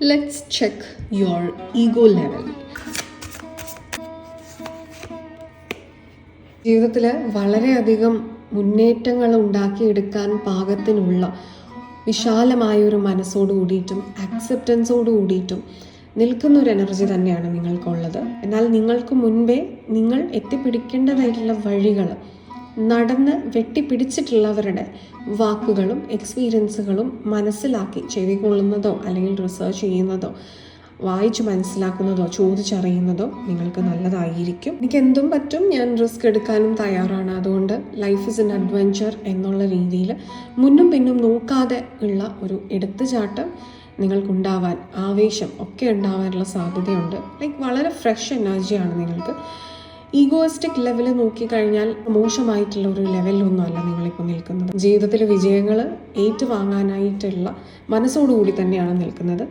Let's check your ego level. ജീവിതത്തിൽ വളരെയധികം മുന്നേറ്റങ്ങൾ ഉണ്ടാക്കിയെടുക്കാൻ പാകത്തിനുള്ള വിശാലമായ ഒരു മനസ്സോട് കൂടിയിട്ടും ആക്സെപ്റ്റൻസോട് കൂടിയിട്ടും നിൽക്കുന്ന ഒരു എനർജി തന്നെയാണ് നിങ്ങൾക്കുള്ളത് എന്നാൽ നിങ്ങൾക്ക് മുൻപേ നിങ്ങൾ എത്തിപ്പിടിക്കേണ്ടതായിട്ടുള്ള വഴികൾ നടന്ന് വെട്ടിപ്പിടിച്ചിട്ടുള്ളവരുടെ വാക്കുകളും എക്സ്പീരിയൻസുകളും മനസ്സിലാക്കി ചെവികൊള്ളുന്നതോ അല്ലെങ്കിൽ റിസർച്ച് ചെയ്യുന്നതോ വായിച്ച് മനസ്സിലാക്കുന്നതോ ചോദിച്ചറിയുന്നതോ നിങ്ങൾക്ക് നല്ലതായിരിക്കും. എനിക്ക് എന്തും പറ്റും ഞാൻ റിസ്ക് എടുക്കാനും തയ്യാറാണ്. അതുകൊണ്ട് ലൈഫ് ഇസ് എൻ അഡ്വഞ്ചർ എന്നുള്ള രീതിയിൽ മുന്നും പിന്നും നോക്കാതെ ഉള്ള ഒരു എടുത്തുചാട്ടം നിങ്ങൾക്കുണ്ടാവാൻ ആവേശം ഒക്കെ ഉണ്ടാവാനുള്ള സാധ്യതയുണ്ട്. ലൈക്ക് വളരെ ഫ്രഷ് എനർജിയാണ് നിങ്ങൾക്ക് ഈഗോയിസ്റ്റിക് ലെവൽ നോക്കിക്കഴിഞ്ഞാൽ മോശമായിട്ടുള്ള ഒരു ലെവലിലൊന്നും അല്ല നിങ്ങളിപ്പോൾ നിൽക്കുന്നത്. ജീവിതത്തിലെ വിജയങ്ങൾ ഏറ്റുവാങ്ങാനായിട്ടുള്ള മനസ്സോടുകൂടി തന്നെയാണ് നിൽക്കുന്നത്.